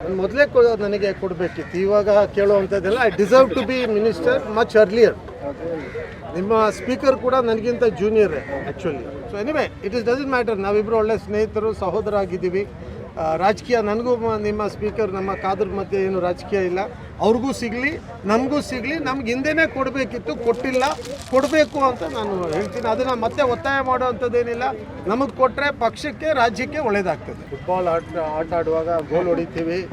ಮೊದಲೇ ನನಗೆ ಕೊಡಬೇಕಿತ್ತು. ಇವಾಗ ಕೇಳುವಂಥದ್ದೆಲ್ಲ I deserve to be minister much earlier ನಿಮ್ಮ ಸ್ಪೀಕರ್ ಕೂಡ ನನಗಿಂತ junior actually so anyway it is doesn't matter ನಾವಿಬ್ಬರು ಒಳ್ಳೆ ಸ್ನೇಹಿತರು ಸಹೋದರ ಆಗಿದ್ದೀವಿ ರಾಜಕೀಯ ನನಗೂ ಮ- ನಿಮ್ಮ ಸ್ಪೀಕರ್ ನಮ್ಮ ಕಾದ್ರ ಮಧ್ಯೆ ಏನು ರಾಜಕೀಯ ಇಲ್ಲ. ಅವ್ರಿಗೂ ಸಿಗಲಿ ನಮಗೂ ಸಿಗಲಿ ನಮ್ಗೆ ಹಿಂದೆನೇ ಕೊಡಬೇಕಿತ್ತು ಕೊಟ್ಟಿಲ್ಲ ಕೊಡಬೇಕು ಅಂತ ನಾನು ಹೇಳ್ತೀನಿ. ಅದನ್ನು ಮತ್ತೆ ಒತ್ತಾಯ ಮಾಡುವಂಥದ್ದೇನಿಲ್ಲ. ನಮಗೆ ಕೊಟ್ಟರೆ ಪಕ್ಷಕ್ಕೆ ರಾಜ್ಯಕ್ಕೆ ಒಳ್ಳೇದಾಗ್ತದೆ. ಫುಟ್ಬಾಲ್ ಆಟ ಆಟ ಆಡುವಾಗ ಗೋಲ್ ಹೊಡಿತೀವಿ.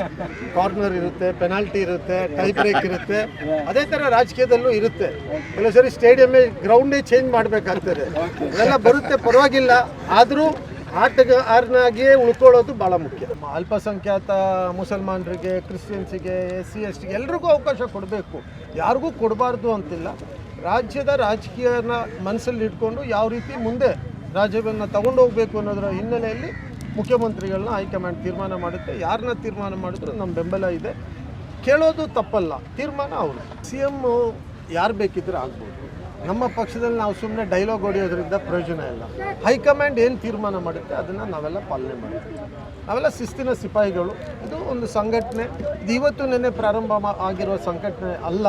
ಕಾರ್ನರ್ ಇರುತ್ತೆ ಪೆನಾಲ್ಟಿ ಇರುತ್ತೆ ಟೈ ಬ್ರೇಕ್ ಇರುತ್ತೆ. ಅದೇ ಥರ ರಾಜಕೀಯದಲ್ಲೂ ಇರುತ್ತೆ. ಕೆಲವು ಸರಿ ಸ್ಟೇಡಿಯಮ್ಮೇ ಗ್ರೌಂಡೇ ಚೇಂಜ್ ಮಾಡಬೇಕಾಗ್ತದೆ. ಅದೆಲ್ಲ ಬರುತ್ತೆ ಪರವಾಗಿಲ್ಲ. ಆದರೂ ಆಟಗಾರನಾಗಿಯೇ ಉಳ್ಕೊಳ್ಳೋದು ಭಾಳ ಮುಖ್ಯ. ಅಲ್ಪಸಂಖ್ಯಾತ ಮುಸಲ್ಮಾನರಿಗೆ, ಕ್ರಿಶ್ಚಿಯನ್ಸಿಗೆ ಎಸ್ ಸಿ ಎಸ್ ಟಿಗೆ ಎಲ್ರಿಗೂ ಅವಕಾಶ ಕೊಡಬೇಕು. ಯಾರಿಗೂ ಕೊಡಬಾರ್ದು ಅಂತಿಲ್ಲ. ರಾಜ್ಯದ ರಾಜಕೀಯನ ಮನಸ್ಸಲ್ಲಿ ಇಟ್ಕೊಂಡು ಯಾವ ರೀತಿ ಮುಂದೆ ರಾಜ್ಯವನ್ನು ತಗೊಂಡು ಹೋಗಬೇಕು ಅನ್ನೋದರ ಹಿನ್ನೆಲೆಯಲ್ಲಿ ಮುಖ್ಯಮಂತ್ರಿಗಳನ್ನ ಹೈಕಮಾಂಡ್ ತೀರ್ಮಾನ ಮಾಡುತ್ತೆ. ಯಾರನ್ನ ತೀರ್ಮಾನ ಮಾಡಿದ್ರು ನಮ್ಮ ಬೆಂಬಲ ಇದೆ. ಕೇಳೋದು ತಪ್ಪಲ್ಲ. ತೀರ್ಮಾನ ಅವರು ಸಿ ಎಂ ಯಾರು ಬೇಕಿದ್ರೆ ಆಗ್ಬೋದು. ನಮ್ಮ ಪಕ್ಷದಲ್ಲಿ ನಾವು ಸುಮ್ಮನೆ ಡೈಲಾಗ್ ಹೊಡೆಯೋದ್ರಿಂದ ಪ್ರಯೋಜನ ಇಲ್ಲ. ಹೈಕಮಾಂಡ್ ಏನು ತೀರ್ಮಾನ ಮಾಡುತ್ತೆ ಅದನ್ನು ನಾವೆಲ್ಲ ಪಾಲನೆ ಮಾಡ್ತೀವಿ. ನಾವೆಲ್ಲ ಶಿಸ್ತಿನ ಸಿಪಾಯಿಗಳು. ಇದು ಒಂದು ಸಂಘಟನೆ. ಇದು ಇವತ್ತು ನೆನ್ನೆ ಪ್ರಾರಂಭ ಆಗಿರುವ ಆಗಿರೋ ಸಂಘಟನೆ ಅಲ್ಲ.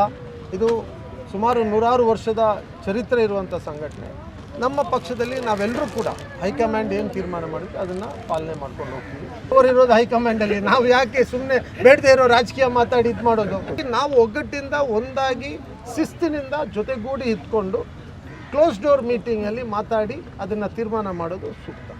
ಇದು ಸುಮಾರು ನೂರಾರು ವರ್ಷದ ಚರಿತ್ರೆ ಇರುವಂಥ ಸಂಘಟನೆ. ನಮ್ಮ ಪಕ್ಷದಲ್ಲಿ ನಾವೆಲ್ಲರೂ ಕೂಡ ಹೈಕಮಾಂಡ್ ಏನು ತೀರ್ಮಾನ ಮಾಡಿದ್ರೆ ಅದನ್ನು ಪಾಲನೆ ಮಾಡ್ಕೊಂಡು ಹೋಗ್ತೀವಿ. ಅವರಿರೋದು ಹೈಕಮಾಂಡಲ್ಲಿ, ನಾವು ಯಾಕೆ ಸುಮ್ಮನೆ ಬೇಡದೇ ಇರೋ ರಾಜಕೀಯ ಮಾತಾಡಿ ಇದು ಮಾಡೋದು? ನಾವು ಒಗ್ಗಟ್ಟಿಂದ ಒಂದಾಗಿ ಶಿಸ್ತಿನಿಂದ ಜೊತೆಗೂಡಿ ಇದ್ಕೊಂಡು ಕ್ಲೋಸ್ ಡೋರ್ ಮೀಟಿಂಗಲ್ಲಿ ಮಾತಾಡಿ ಅದನ್ನು ತೀರ್ಮಾನ ಮಾಡೋದು ಸೂಕ್ತ.